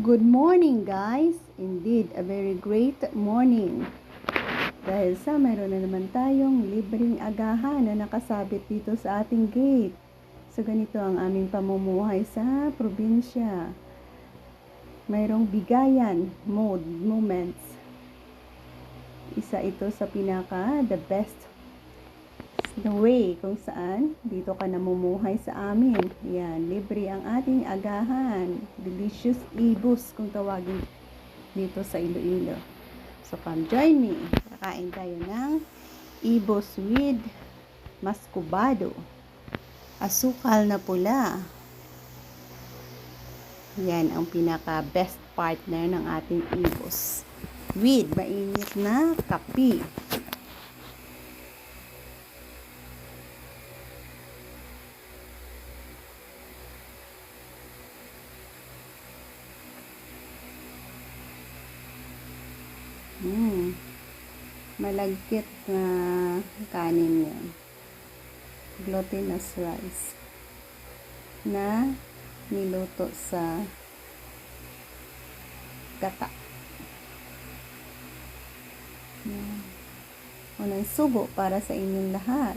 Good morning guys! Indeed, a very great morning. Dahil sa mayroon na naman tayong libreng agahan na nakasabit dito sa ating gate. So ganito ang aming pamumuhay sa probinsya. Mayroong bigayan mode, moments. Isa ito sa pinaka the best the way kung saan dito ka namumuhay sa amin. Yan, libre ang ating agahan. Delicious ibus kung tawagin dito sa Iloilo. So come join me. Kakain tayo ng ibus with mascubado. Asukal na pula. Yan ang pinaka best partner ng ating ibus. With mainit na kape. Mm. Malagkit na kanin yan. Glutinous rice. Na niluto sa gata. Yan. Unang subo para sa inyong lahat.